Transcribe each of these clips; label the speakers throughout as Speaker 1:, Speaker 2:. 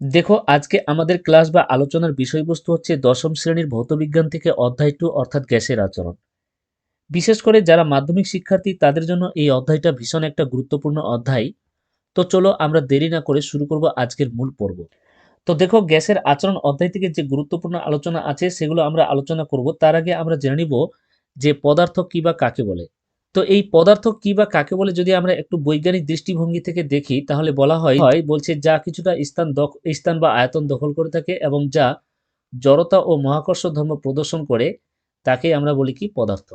Speaker 1: দেখো, আজকে আমাদের ক্লাস বা আলোচনার বিষয়বস্তু হচ্ছে দশম শ্রেণির ভৌতবিজ্ঞান থেকে অধ্যায় টু অর্থাৎ গ্যাসের আচরণ। বিশেষ করে যারা মাধ্যমিক শিক্ষার্থী, তাদের জন্য এই অধ্যায়টা ভীষণ একটা গুরুত্বপূর্ণ অধ্যায়। তো চলো আমরা দেরি না করে শুরু করব আজকের মূল পর্ব। তো দেখো, গ্যাসের আচরণ অধ্যায় থেকে যে গুরুত্বপূর্ণ আলোচনা আছে, সেগুলো আমরা আলোচনা করব। তার আগে আমরা জেনে নিব যে পদার্থ কি বা কাকে বলে। তো এই পদার্থ কি বা কাকে বলে যদি আমরা একটু বৈজ্ঞানিক দৃষ্টিভঙ্গি থেকে দেখি, তাহলে বলা হয় হয় বলছে যা কিছুটা স্থান স্থান বা আয়তন দখল করে থাকে এবং যা জড়তা ও মহাকর্ষ ধর্ম প্রদর্শন করে তাকে আমরা বলি কি পদার্থ।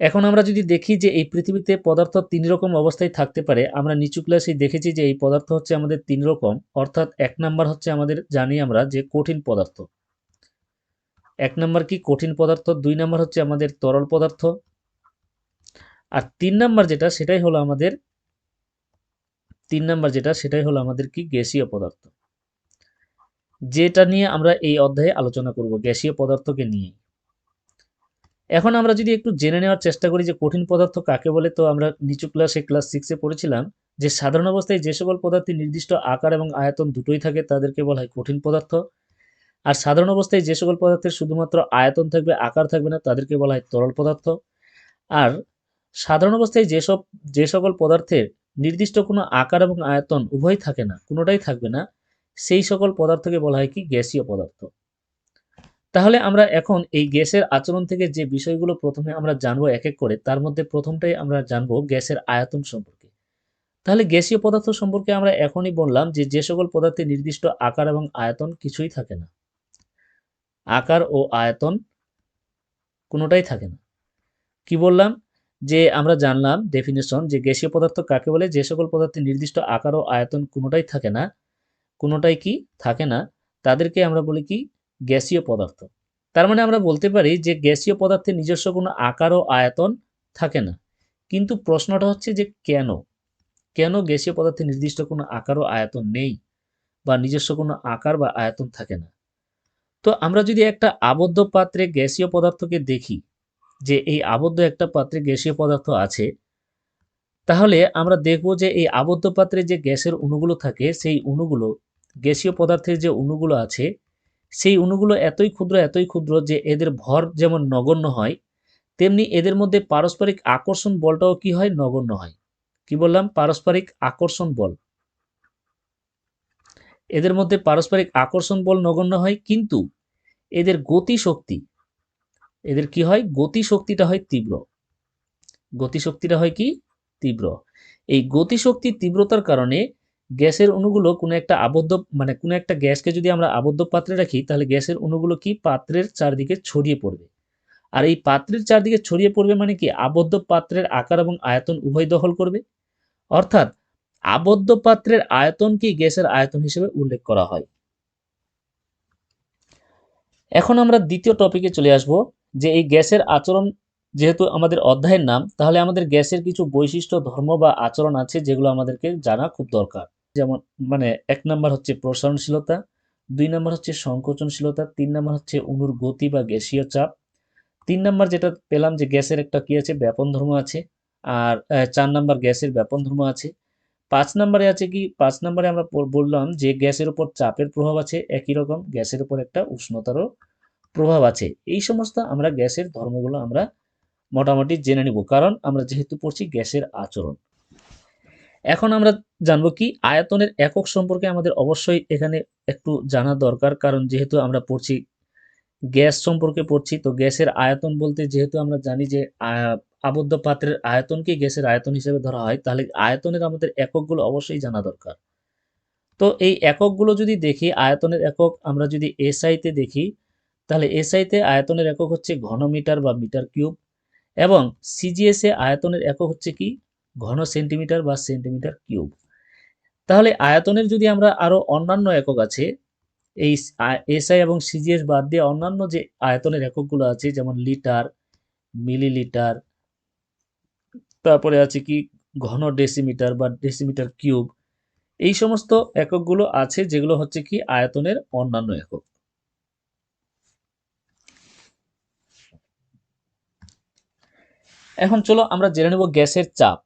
Speaker 1: এখন আমরা যদি দেখি যে এই পৃথিবীতে পদার্থ তিন রকম অবস্থায় থাকতে পারে, আমরা নিচু ক্লাসে দেখেছি যে এই পদার্থ হচ্ছে আমাদের তিন রকম, অর্থাৎ এক নাম্বার হচ্ছে আমাদের জানি আমরা যে কঠিন পদার্থ। এক নাম্বার কি কঠিন পদার্থ? দুই নাম্বার হচ্ছে আমাদের তরল পদার্থ। আর তিন নাম্বার যেটা, সেটাই হলো আমাদের, তিন নাম্বার যেটা, সেটাই হলো আমাদের কি? গ্যাসীয় পদার্থ। যেটা নিয়ে আমরা এই অধ্যায়ে আলোচনা করব, গ্যাসীয় পদার্থকে নিয়ে এখন আমরা যদি একটু জেনে নেওয়ার চেষ্টা করি যে কঠিন পদার্থ কাকে বলে, তো আমরা নিচু ক্লাসে ক্লাস সিক্সে পড়েছিলাম যে সাধারণ অবস্থায় যে সকল পদার্থের নির্দিষ্ট আকার এবং আয়তন দুটোই থাকে, তাদেরকে বলা হয় কঠিন পদার্থ। আর সাধারণ অবস্থায় যে সকল পদার্থের শুধুমাত্র আয়তন থাকবে, আকার থাকবে না, তাদেরকে বলা হয় তরল পদার্থ। আর সাধারণ অবস্থায় যেসব, যে সকল পদার্থের নির্দিষ্ট কোনো আকার এবং আয়তন উভয় থাকে না, কোনোটাই থাকবে না, সেই সকল পদার্থকে বলা হয় কি? গ্যাসীয় পদার্থ। তাহলে আমরা এখন এই গ্যাসের আচরণ থেকে যে বিষয়গুলো প্রথমে আমরা জানব এক এক করে, তার মধ্যে প্রথমটাই আমরা জানব গ্যাসের আয়তন সম্পর্কে। তাহলে গ্যাসীয় পদার্থ সম্পর্কে আমরা এখনই বললাম যে যে সকল পদার্থে নির্দিষ্ট আকার এবং আয়তন কিছুই থাকে না। আকার ও আয়তন কোনোটাই থাকে না। কি বললাম? যে আমরা জানলাম ডেফিনেশন যে গ্যাসীয় পদার্থ কাকে বলে? যে সকল পদার্থের নির্দিষ্ট আকার ও আয়তন কোনোটাই থাকে না। কোনোটাই কি? থাকে না। তাদেরকে আমরা বলি কি? গ্যাসীয় পদার্থ। তার মানে আমরা বলতে পারি যে গ্যাসীয় পদার্থের নিজস্ব কোনো আকার ও আয়তন থাকে না। কিন্তু প্রশ্নটা হচ্ছে যে কেন? কেন গ্যাসীয় পদার্থের নির্দিষ্ট কোনো আকার ও আয়তন নেই? বা নিজস্ব কোনো আকার বা আয়তন থাকে না? তো আমরা যদি একটা আবদ্ধ পাত্রে গ্যাসীয় পদার্থকে দেখি যে এই আবদ্ধ একটা পাত্রে গ্যাসীয় পদার্থ আছে, তাহলে আমরা দেখব যে এই আবদ্ধ পাত্রে যে গ্যাসের অণুগুলো থাকে, সেই অণুগুলো, গ্যাসীয় পদার্থের যে অণুগুলো আছে, সেই অণুগুলো এতই ক্ষুদ্র এতই ক্ষুদ্র যে এদের ভর যেমন নগণ্য হয়, তেমনি এদের মধ্যে পারস্পরিক আকর্ষণ বলটাও কি হয়? নগণ্য হয়। কি বললাম? পারস্পরিক আকর্ষণ বল। এদের মধ্যে পারস্পরিক আকর্ষণ বল নগণ্য হয়, কিন্তু এদের গতি শক্তি এদের কি হয়? গতি শক্তিটা হয় তীব্র। গতি শক্তিটা হয় কি? তীব্র। এই গতি শক্তির তীব্রতার কারণে গ্যাসের অণুগুলো কোনো একটা আবদ্ধ মানে কোনো একটা গ্যাসকে যদি আমরা আবদ্ধ পাত্রে রাখি, তাহলে গ্যাসের অণুগুলো কি? পাত্রের চারদিকে ছড়িয়ে পড়বে। আর এই পাত্রের চারদিকে ছড়িয়ে পড়বে মানে কি? আবদ্ধ পাত্রের আকার এবং আয়তন উভয় দখল করবে। অর্থাৎ আবদ্ধ পাত্রের আয়তনকেই গ্যাসের আয়তন হিসেবে উল্লেখ করা হয়। এখন আমরা দ্বিতীয় টপিকে চলে আসব। যে এই গ্যাসের আচরণ যেহেতু আমাদের অধ্যায়ের নাম, তাহলে আমাদের গ্যাসের কিছু বৈশিষ্ট্য, ধর্ম বা আচরণ আছে যেগুলো আমাদেরকে জানা খুব দরকার। যেমন মানে এক নাম্বার হচ্ছে প্রসারণশীলতা, দুই নাম্বার হচ্ছে সংকোচনশীলতা, তিন নাম্বার হচ্ছে অণুর গতি বা গ্যাসীয় চাপ। তিন নাম্বার যেটা পেলাম যে গ্যাসের একটা কি আছে, ব্যাপন ধর্ম আছে, আর চার নাম্বার গ্যাসের ব্যাপন ধর্ম আছে। পাঁচ নাম্বারে আছে কি, পাঁচ নাম্বারে আমরা বললাম যে গ্যাসের উপর চাপের প্রভাব আছে, একই রকম, গ্যাসের উপর একটা উষ্ণতারও প্রভাব আছে। এই সমস্ত আমরা গ্যাসের ধর্মগুলো আমরা মোটামুটি জেনে নিব। কারণ আমরা যেহেতু পড়ছি গ্যাসের আচরণ। এখন আমরা জানব কি আয়তনের একক সম্পর্কে আমাদের অবশ্যই এখানে একটু জানা দরকার। কারণ যেহেতু আমরা পড়ছি গ্যাস সম্পর্কে পড়ছি, তো গ্যাসের আয়তন বলতে যেহেতু আমরা জানি যে আবদ্ধ পাত্রের আয়তনকে গ্যাসের আয়তন হিসেবে ধরা হয়, তাহলে আয়তনের আমাদের এককগুলো অবশ্যই জানা দরকার। তো এই এককগুলো যদি দেখি, আয়তনের একক আমরা যদি এসআইতে দেখি তাহলে এসআইতে আয়তনের একক হচ্ছে ঘনমিটার বা মিটার কিউব এবং সিজিএস আয়তনের একক হচ্ছে কি? ঘন সেন্টিমিটার বা সেন্টিমিটার কিউব। তাহলে আয়তনের যদি আমরা আরও অন্যান্য একক আছে, এই এসআই এবং সিজিএস বাদ দিয়ে অন্যান্য যে আয়তনের এককগুলো আছে, যেমন লিটার, মিলিলিটার, তারপরে আছে কি? ঘন ডেসিমিটার বা ডেসিমিটার কিউব। এই সমস্ত এককগুলো আছে যেগুলো হচ্ছে কি? আয়তনের অন্যান্য একক। এখন চলো আমরা জেনে নেব গ্যাসের চাপ।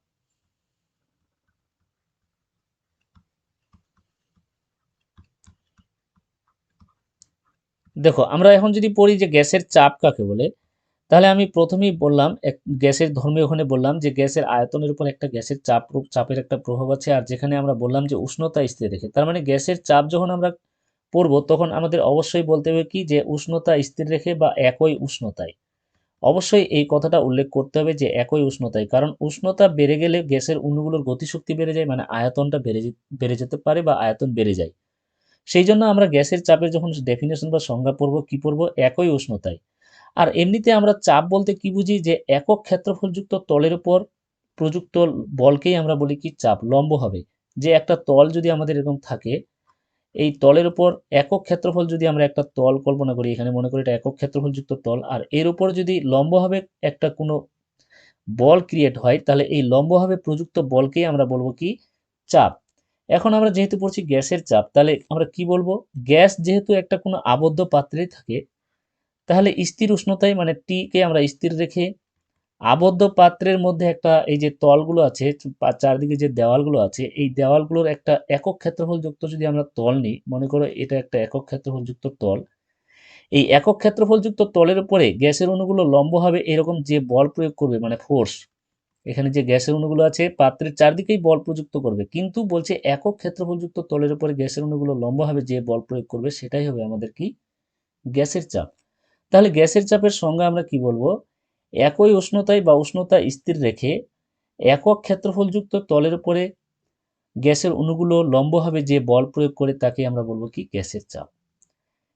Speaker 1: দেখো, আমরা এখন যদি পড়ি যে গ্যাসের চাপ কাকে বলে, তাহলে আমি প্রথমেই বললাম, এক গ্যাসের ধর্মে ওখানে বললাম যে গ্যাসের আয়তনের উপর একটা গ্যাসের চাপ চাপের একটা প্রভাব আছে। আর যেখানে আমরা বললাম যে উষ্ণতা স্থির রেখে, তার মানে গ্যাসের চাপ যখন আমরা পড়ব, তখন আমাদের অবশ্যই বলতে হবে কি যে উষ্ণতা স্থির রেখে বা একই উষ্ণতায়। অবশ্যই এই কথাটা উল্লেখ করতে হবে যে একই উষ্ণতায়, কারণ উষ্ণতা বেড়ে গেলে গ্যাসের অণুগুলোর গতিশক্তি বেড়ে যায় মানে আয়তনটা বেড়ে বেড়ে যেতে পারে বা আয়তন বেড়ে যায়। সেই জন্য আমরা গ্যাসের চাপের যখন ডেফিনেশন বা সংজ্ঞা পড়ব, কি পড়ব? একই উষ্ণতায়। আর এমনিতে আমরা চাপ বলতে কি বুঝি? যে একক ক্ষেত্রফলযুক্ত তলের উপর প্রযুক্ত বলকেই আমরা বলি কি চাপ, লম্ব হবে। যে একটা তল যদি আমাদের এরকম থাকে এই তলের উপর একক ক্ষেত্রফল যদি আমরা একটা তল কল্পনা করি, এখানে মনে করি এটা একক ক্ষেত্রফলযুক্ত তল, আর এর উপর যদি লম্বভাবে একটা কোনো বল ক্রিয়েট হয়, তাহলে এই লম্বভাবে প্রযুক্ত বলকেই আমরা বলব কি? চাপ। এখন আমরা যেহেতু পড়ছি গ্যাসের চাপ, তাহলে আমরা কি বলব? গ্যাস যেহেতু একটা কোনো আবদ্ধ পাত্রেই থাকে, তাহলে স্থির উষ্ণতায় মানে টিকে আমরা স্থির রেখে আবদ্ধ পাত্রের মধ্যে একটা এই যে তলগুলো আছে চারদিকে যে দেওয়ালগুলো আছে, এই দেওয়ালগুলোর একটা একক ক্ষেত্রফলযুক্ত যদি আমরা তল নিই, মনে করো এটা একটা একক ক্ষেত্রফলযুক্ত তল। এই একক ক্ষেত্রফলযুক্ত তলের উপরে গ্যাসের অণুগুলো লম্বভাবে এরকম যে বল প্রয়োগ করবে মানে ফোর্স এখানে যে গ্যাসের অণুগুলো আছে, পাত্রের চারদিকেই বল প্রযুক্ত করবে। কিন্তু বলছে একক ক্ষেত্রফলযুক্ত তলের উপরে গ্যাসের অণুগুলো লম্বভাবে যে বল প্রয়োগ করবে, সেটাই হবে আমাদের কি? গ্যাসের চাপ। তাহলে গ্যাসের চাপের সংজ্ঞা আমরা কি বলব? একই উষ্ণতায় বা উষ্ণতা স্থির রেখে একক ক্ষেত্রফলযুক্ত তলের উপরে গ্যাসের অণুগুলো লম্বভাবে যে বল প্রয়োগ করে তাকে আমরা বলব কি? গ্যাসের চাপ।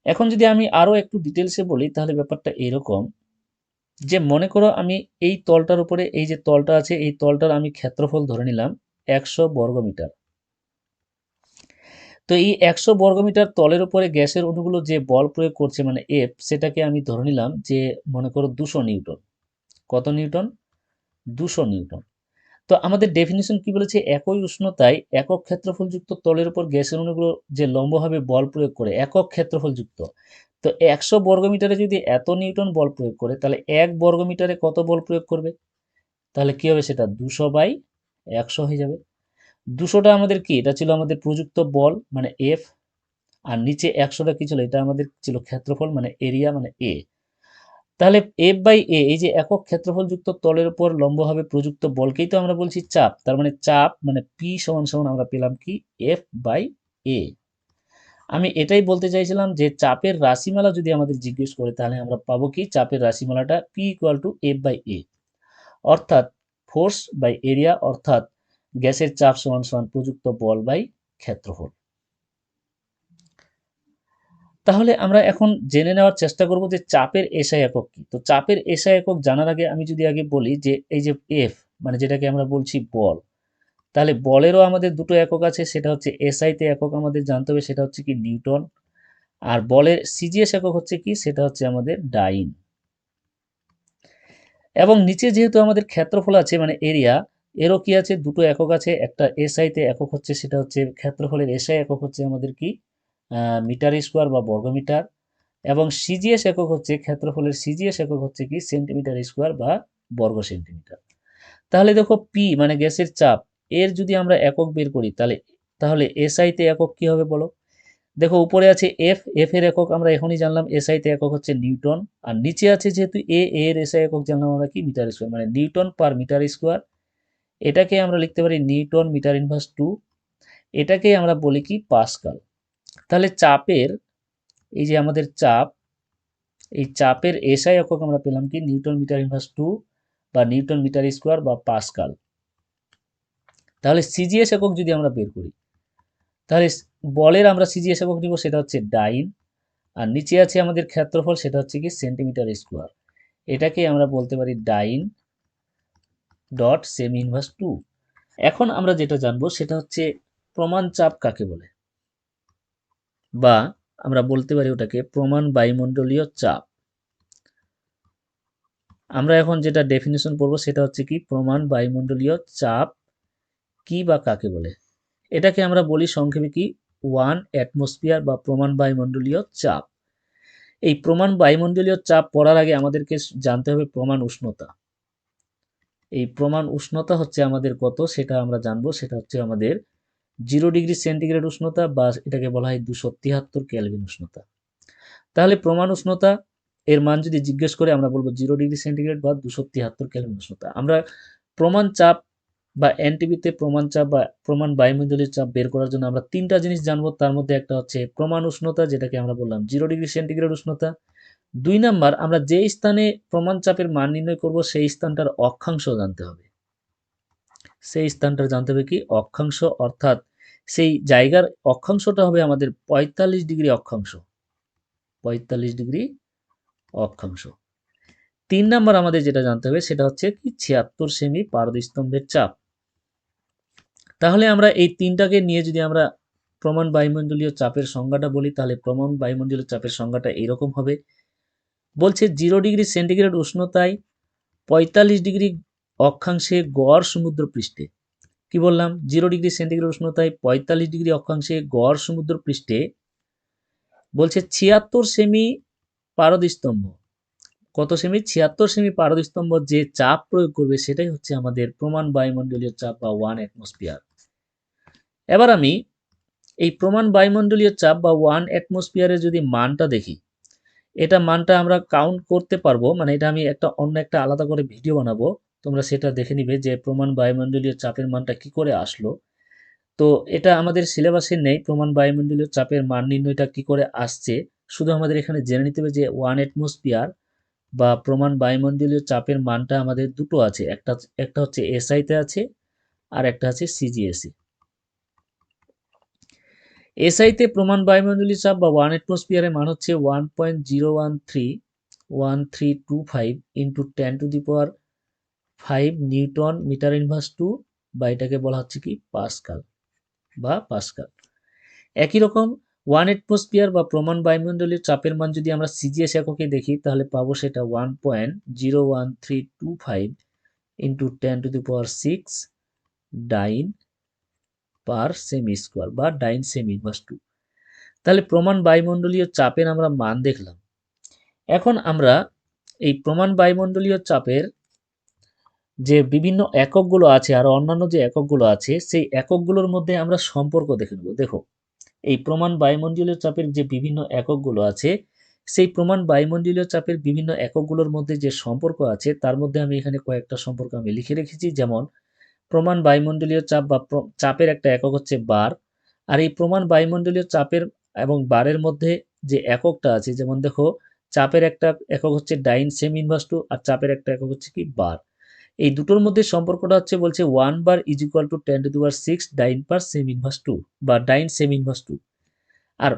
Speaker 1: এখন যদি আমি আরও একটু ডিটেলসে বলি, তাহলে ব্যাপারটা এরকম যে মনে করো আমি এই তলটার উপরে, এই যে তলটা আছে, এই তলটার আমি ক্ষেত্রফল ধরে নিলাম একশো বর্গমিটার। তো এই একশো বর্গমিটার তলের উপরে গ্যাসের অণুগুলো যে বল প্রয়োগ করছে মানে এফ সেটাকে আমি ধরে নিলাম যে মনে করো দুশো নিউটন। কত নিউটন? দুশো নিউটন। তো আমাদের ডেফিনেশন কি বলেছে? একই উষ্ণতায় একক ক্ষেত্রফলযুক্ত তলের উপর গ্যাসের অণুগুলো যে লম্বভাবে বল প্রয়োগ করে, একক ক্ষেত্রফলযুক্ত। তো একশো বর্গমিটারে যদি এত নিউটন বল প্রয়োগ করে, তাহলে এক বর্গমিটারে কত বল প্রয়োগ করবে? তাহলে কি হবে সেটা? দুশো বাই একশো হয়ে যাবে। দুশোটা আমাদের কি? এটা ছিল আমাদের প্রযুক্ত বল মানে এফ আর নিচে একশোটা কি ছিল? এটা আমাদের ছিল ক্ষেত্রফল মানে এরিয়া মানে এ তাহলে এফ বাই এ এই যে একক ক্ষেত্রফলযুক্ত তলের উপর লম্বভাবে প্রযুক্ত বলকেই তো আমরা বলছি চাপ, তার মানে চাপ মানে পি সমান সমান আমরা পেলাম কি এফ বাই এ আমি এটাই বলতে চাইছিলাম যে চাপের রাশিমালা যদি আমাদের জিজ্ঞেস করে, তাহলে আমরা পাবো কি? চাপের রাশিমালাটা P equal to F by A অর্থাৎ ফোর্স বাই এরিয়া অর্থাৎ গ্যাসের চাপ সমান সমান প্রযুক্ত বল বাই ক্ষেত্রফল। তাহলে আমরা এখন জেনে নেওয়ার চেষ্টা করব যে চাপের এসআই একক কি। তো চাপের এসআই একক জানার আগে আমি যদি আগে বলি যে এই যে এফ মানে যেটাকে আমরা বলছি বল, তাহলে বলেরও আমাদের দুটো একক আছে, সেটা হচ্ছে এসআইতে একক আমাদের জানতে হবে, সেটা হচ্ছে কি নিউটন, আর বলের সিজিএস একক হচ্ছে কি? সেটা হচ্ছে আমাদের ডাইন। এবং নিচে যেহেতু আমাদের ক্ষেত্রফল আছে মানে এরিয়া, এরও কি আছে? দুটো একক আছে, একটা এসআইতে একক হচ্ছে, সেটা হচ্ছে ক্ষেত্রফলের এসআই একক হচ্ছে আমাদের কি? মিটার স্কোয়ার বা বর্গমিটার এবং সিজিএস একক হচ্ছে ক্ষেত্রফলের সিজিএস একক হচ্ছে কি? সেন্টিমিটার স্কোয়ার বা বর্গ সেন্টিমিটার। তাহলে দেখো পি মানে গ্যাসের চাপ, এর যদি আমরা একক বের করি, তাহলে তাহলে এসআইতে একক কি হবে বলো? দেখো উপরে আছে এফ এফ এর একক আমরা এখনই জানলাম এসআইতে একক হচ্ছে নিউটন, আর নিচে আছে যেহেতু এ এর এসআই একক জানলাম আমরা কি? মিটার স্কোয়ার মানে নিউটন পার মিটার স্কোয়ার। এটাকে আমরা লিখতে পারি নিউটন মিটার ইনভার্স টু। এটাকে আমরা বলি কি? পাসকাল। তাহলে চাপের এই যে আমাদের চাপ, এই চাপের এসআই একক আমরা পেলাম কি? নিউটন মিটার ইনভার্স টু বা নিউটন মিটার স্কোয়ার বা পাসকাল। তাহলে সিজিএস একক যদি আমরা বের করি, তাহলে বলের আমরা সিজিএস একক নিব, সেটা হচ্ছে ডাইন। আর নিচে আছে আমাদের ক্ষেত্রফল, সেটা হচ্ছে কি? সেন্টিমিটার স্কোয়ার এটাকে আমরা বলতে পারি dyne dot cm inverse two এখন আমরা যেটা জানব, সেটা হচ্ছে প্রমাণ চাপ কাকে বলে? বা আমরা বলতে পারি ওটাকে প্রমাণ বায়ুমণ্ডলীয় চাপ। আমরা এখন যেটা ডেফিনেশন পড়ব সেটা হচ্ছে কি প্রমাণ বায়ুমণ্ডলীয় চাপ কি বা কাকে বলে? এটাকে আমরা বলি সংক্ষেপে কি ওয়ান অ্যাটমসফিয়ার বা প্রমাণ বায়ুমণ্ডলীয় চাপ। এই প্রমাণ বায়ুমণ্ডলীয় চাপ পড়ার আগে আমাদেরকে জানতে হবে প্রমাণ উষ্ণতা। এই প্রমাণ উষ্ণতা হচ্ছে আমাদের কত সেটা আমরা জানব, সেটা হচ্ছে আমাদের জিরো ডিগ্রি সেন্টিগ্রেড উষ্ণতা বা এটাকে বলা হয় দুশো তিয়াত্তর ক্যালভিন উষ্ণতা। তাহলে প্রমাণ উষ্ণতা, এর মান যদি জিজ্ঞেস করে আমরা বলব জিরো ডিগ্রি সেন্টিগ্রেড বা দুশো তিয়াত্তর কেলভিন উষ্ণতা। আমরা প্রমাণ চাপ বা এনটিভিতে প্রমাণ চাপ বা প্রমাণ বায়ুমণ্ডলীয় চাপ বের করার জন্য আমরা তিনটা জিনিস জানব। তার মধ্যে একটা হচ্ছে প্রমাণ উষ্ণতা, যেটাকে আমরা বললাম জিরো ডিগ্রি সেন্টিগ্রেড উষ্ণতা। দুই নাম্বার, আমরা যে স্থানে প্রমাণ চাপের মান নির্ণয় করব, সেই স্থানটার অক্ষাংশ জানতে হবে। সেই স্থানটা জানতে হবে কি? অক্ষাংশ, অর্থাৎ সেই জায়গার অক্ষাংশটা হবে আমাদের পঁয়তাল্লিশ ডিগ্রি অক্ষাংশ। পঁয়তাল্লিশ ডিগ্রি অক্ষাংশ। তিন নাম্বার আমাদের যেটা জানতে হবে সেটা হচ্ছে কি ছিয়াত্তর সেমি পারদস্তম্ভের চাপ। তাহলে আমরা এই তিনটাকে নিয়ে যদি আমরা প্রমাণ বায়ুমণ্ডলীয় চাপের সংজ্ঞাটা বলি, তাহলে প্রমাণ বায়ুমণ্ডলীয় চাপের সংজ্ঞাটা এরকম হবে। বলছে জিরো ডিগ্রি সেন্টিগ্রেড উষ্ণতায় পঁয়তাল্লিশ ডিগ্রি অক্ষাংশে গড় সমুদ্র পৃষ্ঠে কি বললাম? জিরো ডিগ্রি সেন্টিগ্রেড উষ্ণতায় পঁয়তাল্লিশ ডিগ্রি অক্ষাংশে গড় সমুদ্র পৃষ্ঠে বলছে ছিয়াত্তর সেমি পারদস্তম্ভ কত সেমি? ছিয়াত্তর সেমি পারদস্তম্ভ যে চাপ প্রয়োগ করবে সেটাই হচ্ছে আমাদের প্রমাণ বায়ুমণ্ডলীয় চাপ বা ওয়ান অ্যাটমসফিয়ার। এবার আমি এই প্রমাণ বায়ুমণ্ডলীয় চাপ বা ওয়ান অ্যাটমসফিয়ারের যদি মানটা দেখি, এটা মানটা আমরা কাউন্ট করতে পারব মানে এটা আমি একটা অন্য একটা আলাদা করে ভিডিও বানাবো। তোমরা সেটা দেখে নিবে যে প্রমাণ বায়ুমণ্ডলীয় চাপের মানটা কি করে আসলো। তো এটা আমাদের সিলেবাসে নেই, প্রমাণ বায়ুমণ্ডলীয় চাপের মান নির্ণয়টা কি করে আসছে। শুধু আমাদের এখানে জেনে নিতে হবে যে ওয়ান অ্যাটমসফিয়ার বা প্রমাণ বায়ুমণ্ডলীয় চাপের মানটা আমাদের দুটো আছে, একটা একটা হচ্ছে এসআইতে আছে আর একটা আছে সিজিএসি এসআইতে প্রমাণ বায়ুমণ্ডলীয় চাপ বা ওয়ান অ্যাটমসফিয়ারের মান হচ্ছে one point zero one three one three two five into ten to the power five newton metre inverse two বা এটাকে বলা হচ্ছে কি পাসকাল বা পাসকাল। একই রকম ওয়ান অ্যাটমসফিয়ার বা প্রমাণ বায়ুমণ্ডলীয় চাপের মান যদি আমরা সিজিএস এককে দেখি, তাহলে পাবো সেটা one point zero one three two five into ten to the power six dyne per cm square বা ডাইন সেমি ইনভার্স টু তাহলে প্রমাণ বায়ুমণ্ডলীয় চাপের আমরা মান দেখলাম। এখন আমরা এই প্রমাণ বায়ুমণ্ডলীয় চাপের যে বিভিন্ন এককগুলো আছে আর অন্যান্য যে এককগুলো আছে, সেই এককগুলোর মধ্যে আমরা সম্পর্ক দেখে নেব। দেখো, এই প্রমাণ বায়ুমণ্ডলীয় চাপের যে বিভিন্ন এককগুলো আছে, সেই প্রমাণ বায়ুমণ্ডলীয় চাপের বিভিন্ন এককগুলোর মধ্যে যে সম্পর্ক আছে, তার মধ্যে আমি এখানে কয়েকটা সম্পর্ক আমি লিখে রেখেছি। যেমন, প্রমাণ বায়ুমণ্ডলীয় চাপ বা চাপের একটা একক হচ্ছে বার। আর এই প্রমাণ বায়ুমণ্ডলীয় চাপের এবং বারের মধ্যে যে এককটা আছে, যেমন দেখো, চাপের একটা একক হচ্ছে ডাইন সেম ইনভার্স টু আর চাপের একটা একক হচ্ছে কি? বার। এই দুটোর মধ্যে সম্পর্কটা হচ্ছে বলছে one bar is equal to ten to the power six dyne per cm inverse two বা ডাইন সেম ইনভার্স টু আর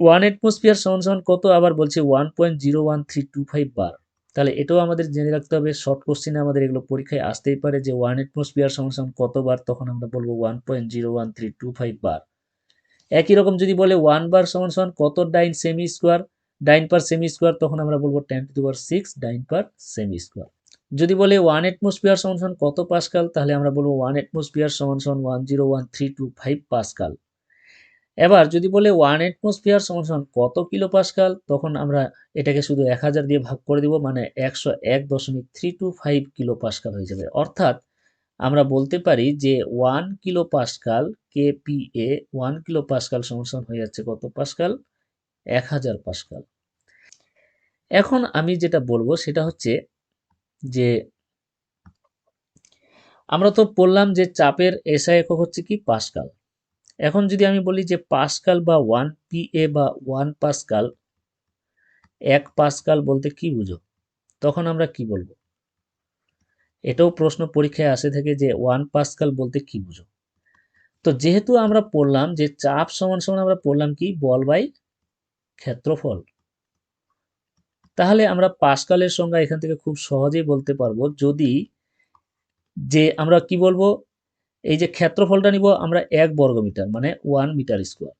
Speaker 1: ওয়ান অ্যাটমসফিয়ার সমান সমান কত? আবার বলছে one point zero one three two five bar তাহলে এটাও আমাদের জেনে রাখতে হবে শর্ট কোশ্চেনে আমাদের এগুলো পরীক্ষায় আসতেই পারে যে ওয়ান অ্যাটমসফিয়ার সমান সমান কত বার? তখন আমরা বলব one point zero one three two five bar একই রকম যদি বলে ওয়ান বার সমান সমান কত? Dyne cm square dyne per cm square তখন আমরা বলব ten to the power six dyne per cm square যদি বলে ওয়ান অ্যাটমসফিয়ার সমান সমান কত পাসকাল, তাহলে আমরা বলব ওয়ান অ্যাটমসফিয়ার সমান সমান one zero one three two five pascal. এবার যদি বলে ওয়ান অ্যাটমসফিয়ার সমান সমান কত কিলো পাসকাল, তখন আমরা এটাকে শুধু এক হাজার দিয়ে ভাগ করে দিব মানে একশো এক দশমিক three two five kilo pascal হয়ে যাবে। অর্থাৎ আমরা বলতে পারি যে one kilo pascal K P A one kilo pascal সমান সমান হয়ে যাচ্ছে কত পাসকাল? এক হাজার পাসকাল। এখন আমি যেটা বলব সেটা হচ্ছে যে আমরা তো বললাম যে চাপের এসআই একক হচ্ছে কি পাসকাল। এখন যদি আমি বলি যে পাসকাল বা ওয়ান পি এ বা ওয়ান পাসকাল, এক পাসকাল বলতে কি বুঝো? তখন আমরা কি বলব? এটাও প্রশ্ন পরীক্ষায় আসে থেকে যে ওয়ান পাসকাল বলতে কি বুঝো? তো যেহেতু আমরা পড়লাম যে চাপ সমান সমান আমরা পড়লাম কি? বল বাই ক্ষেত্রফল। তাহলে আমরা পাশকালের সংজ্ঞা এখান থেকে খুব সহজেই বলতে পারব। যদি যে আমরা কি বলব? এই যে ক্ষেত্রফলটা নিব আমরা এক বর্গমিটার মানে ওয়ান মিটার স্কোয়ার।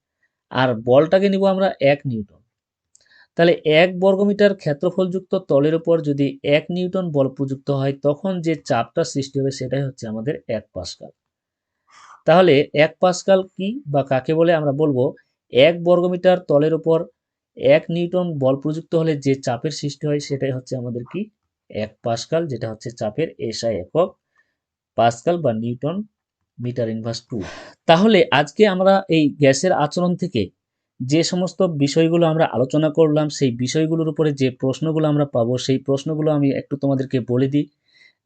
Speaker 1: আর বলটাকে নিব আমরা এক নিউটন। তাহলে এক বর্গমিটার ক্ষেত্রফলযুক্ত তলের উপর যদি এক নিউটন বল প্রযুক্ত হয়, তখন যে চাপটা সৃষ্টি হবে সেটাই হচ্ছে আমাদের এক পাশকাল তাহলে এক পাশকাল কি বা কাকে বলে আমরা বলব? এক বর্গমিটার তলের উপর এক নিউটন বল প্রযুক্ত হলে যে চাপের সৃষ্টি হয় সেটাই হচ্ছে আমাদের কি? এক পাসকাল, যেটা হচ্ছে চাপের এসআই একক পাসকাল বা নিউটন মিটার ইনভার্স টু তাহলে আজকে আমরা এই গ্যাসের আচরণ থেকে যে সমস্ত বিষয়গুলো আমরা আলোচনা করলাম, সেই বিষয়গুলোর উপরে যে প্রশ্নগুলো আমরা পাবো, সেই প্রশ্নগুলো আমি একটু তোমাদেরকে বলে দিই।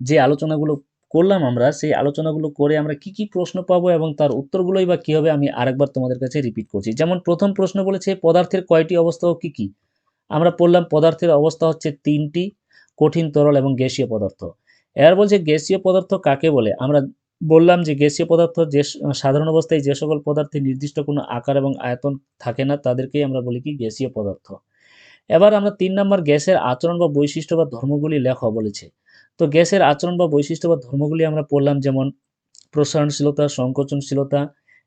Speaker 1: যে আলোচনাগুলো করলাম আমরা, সেই আলোচনাগুলো করে আমরা কি কি প্রশ্ন পাবো এবং তার উত্তরগুলোই বা কী হবে আমি আরেকবার তোমাদের কাছে রিপিট করছি। যেমন প্রথম প্রশ্ন বলেছে, পদার্থের কয়টি অবস্থা ও কী কী? আমরা পড়লাম পদার্থের অবস্থা হচ্ছে তিনটি, কঠিন, তরল এবং গ্যাসীয় পদার্থ। এবার বলছে গ্যাসীয় পদার্থ কাকে বলে? আমরা বললাম যে গ্যাসীয় পদার্থ যে সাধারণ অবস্থায় যে সকল পদার্থে নির্দিষ্ট কোনো আকার এবং আয়তন থাকে না, তাদেরকেই আমরা বলি কি, গ্যাসীয় পদার্থ। এবার আমরা তিন নম্বর গ্যাসের আচরণ বা বৈশিষ্ট্য বা ধর্মগুলি লেখা বলেছে। তো গ্যাসের আচরণ বা বৈশিষ্ট্য বা ধর্মগুলি আমরা পড়লাম, যেমন প্রসারণশীলতা, সংকোচনশীলতা,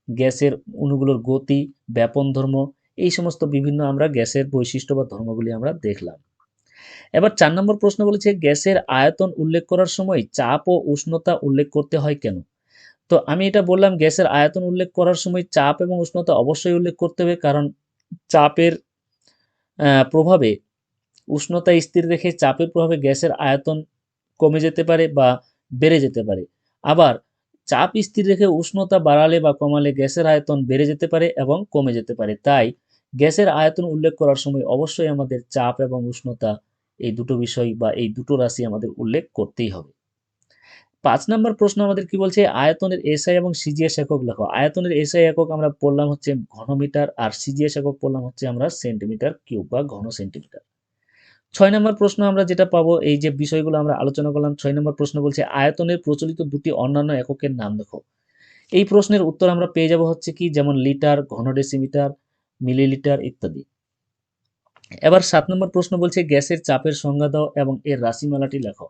Speaker 1: গ্যাসের অণুগুলোর গতি, ব্যাপন ধর্ম, এই সমস্ত বিভিন্ন আমরা গ্যাসের বৈশিষ্ট্য বা ধর্মগুলি আমরা দেখলাম। এবার চার নম্বর প্রশ্ন বলেছে, গ্যাসের আয়তন উল্লেখ করার সময় চাপ ও উষ্ণতা উল্লেখ করতে হয় কেন? তো আমি এটা বললাম, গ্যাসের আয়তন উল্লেখ করার সময় চাপ এবং উষ্ণতা অবশ্যই উল্লেখ করতে হবে, কারণ চাপের প্রভাবে উষ্ণতা স্থির রেখে চাপের প্রভাবে গ্যাসের আয়তন কমে যেতে পারে বা বেড়ে যেতে পারে। আবার চাপ স্থির রেখে উষ্ণতা বাড়ালে বা কমালে গ্যাসের আয়তন বেড়ে যেতে পারে এবং কমে যেতে পারে। তাই গ্যাসের আয়তন উল্লেখ করার সময় অবশ্যই আমাদের চাপ এবং উষ্ণতা এই দুটো বিষয় বা এই দুটো রাশি আমাদের উল্লেখ করতেই হবে। পাঁচ নম্বর প্রশ্ন আমাদের কি বলছে? আয়তনের এসআই এবং সিজিএস একক লেখো। আয়তনের এসআই একক আমরা পড়লাম হচ্ছে ঘনমিটার আর সিজিএস একক পড়লাম হচ্ছে আমরা সেন্টিমিটার কিউব বা ঘন সেন্টিমিটার। ছয় নম্বর প্রশ্ন আমরা যেটা পাবো, এই যে বিষয়গুলো আমরা আলোচনা করলাম, ছয় নম্বর প্রশ্ন বলছে, আয়তনের প্রচলিত দুটি অন্যান্য এককের নাম দেখো এই প্রশ্নের উত্তর আমরা পেয়ে যাব হচ্ছে কি, যেমন লিটার ঘন ডেসিমিটার মিলিলিটার ইত্যাদি। এবার সাত নম্বর প্রশ্ন বলছে, গ্যাসের চাপের সংজ্ঞা দাও এবং এর রাশিমালাটি লেখো।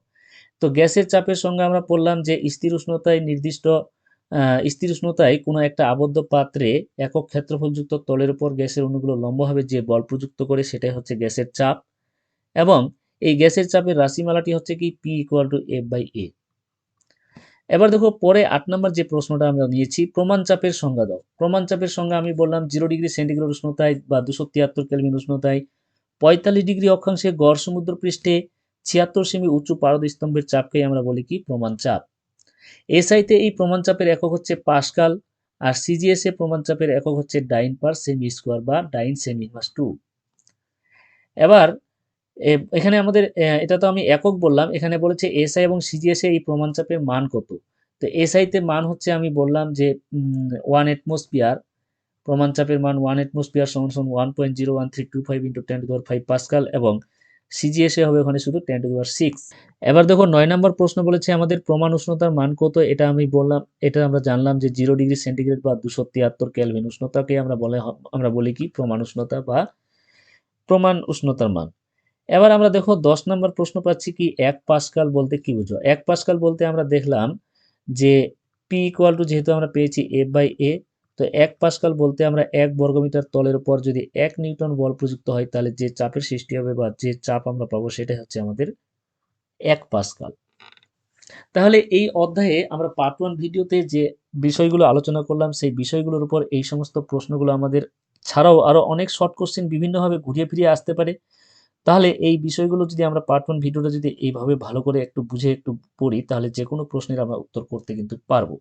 Speaker 1: তো গ্যাসের চাপের সংজ্ঞা আমরা পড়লাম যে, স্থির উষ্ণতায় নির্দিষ্ট স্থির উষ্ণতায় কোনো একটা আবদ্ধ পাত্রে একক ক্ষেত্রফলযুক্ত তলের উপর গ্যাসের অণুগুলো লম্বভাবে যে বল প্রযুক্ত করে, সেটাই হচ্ছে গ্যাসের চাপ। এবং এই গ্যাসের চাপের রাশিমালাটি হচ্ছে কি P equal to F by A এবার দেখো, পরে আট নম্বর যে প্রশ্নটা আমরা নিয়েছি, প্রমাণ চাপের সংজ্ঞা দাও। প্রমাণ চাপের সংজ্ঞা আমি বললাম জিরো ডিগ্রি সেন্টিগ্রেড উষ্ণতায় বা দুশো তিয়াত্তর কেলভিন উষ্ণতায়, পঁয়তাল্লিশ ডিগ্রি অক্ষাংশে গড় সমুদ্র পৃষ্ঠে ছিয়াত্তর সেমি উঁচু পারদ স্তম্ভের চাপকেই আমরা বলি কি প্রমাণ চাপ। এসআইতে এই প্রমাণ চাপের একক হচ্ছে পাসকাল আর সিজিএস এ প্রমাণ চাপের একক হচ্ছে ডাইন পার সেমি স্কোয়ার বা ডাইন সেমি ইনভার্স টু। এবার এখানে আমাদের এটা তো আমি একক বললাম। এখানে বলেছে এসআই এবং সিজিএসএ এই প্রমাণ চাপের মান কত? তো এসআইতে মান হচ্ছে আমি বললাম যে ওয়ান অ্যাটমসফিয়ার প্রমাণ চাপের মান ওয়ান অ্যাটমসফিয়ার সমান সমান one point zero one three two five into ten to five pascal এবং সিজিএসএ হবে ওখানে শুধু টেন টু দেওয়ার সিক্স এবার দেখো, নয় নম্বর প্রশ্ন বলেছে আমাদের প্রমাণ উষ্ণতার মান কত? এটা আমি বললাম, এটা আমরা জানলাম যে জিরো ডিগ্রি সেন্টিগ্রেড বা দুশো তিয়াত্তর ক্যালভিন উষ্ণতাকে আমরা বলে আমরা বলি কি? প্রমাণ উষ্ণতা বা প্রমাণ উষ্ণতার মান। এবার আমরা দেখো দশ নম্বর প্রশ্ন পাচ্ছি কি, এক পাসকাল বলতে কি বুঝো? এক পাসকাল বলতে আমরা দেখলাম যে পি ইকুয়াল টু যেহেতু আমরা পেয়েছি এ বাই এ তো এক পাসকাল বলতে আমরা এক বর্গমিটার তলের উপর যদি এক নিউটন বল প্রযুক্ত হয়, তাহলে যে চাপের সৃষ্টি হবে বা যে চাপ আমরা পাবো সেটাই হচ্ছে আমাদের এক পাসকাল। তাহলে এই অধ্যায়ে আমরা পার্ট ওয়ান ভিডিওতে যে বিষয়গুলো আলোচনা করলাম, সেই বিষয়গুলোর উপর এই সমস্ত প্রশ্নগুলো আমাদের ছাড়াও আরও অনেক শর্ট কোশ্চেন বিভিন্নভাবে ঘুরিয়ে ফিরিয়ে আসতে পারে। তাহলে এই বিষয়গুলো যদি আমরা পার্ট ওয়ান ভিডিওটা যদি এইভাবে ভালো করে একটু বুঝে একটু পড়ি, তাহলে যে কোনো প্রশ্নের আমরা উত্তর করতে কিন্তু পারব।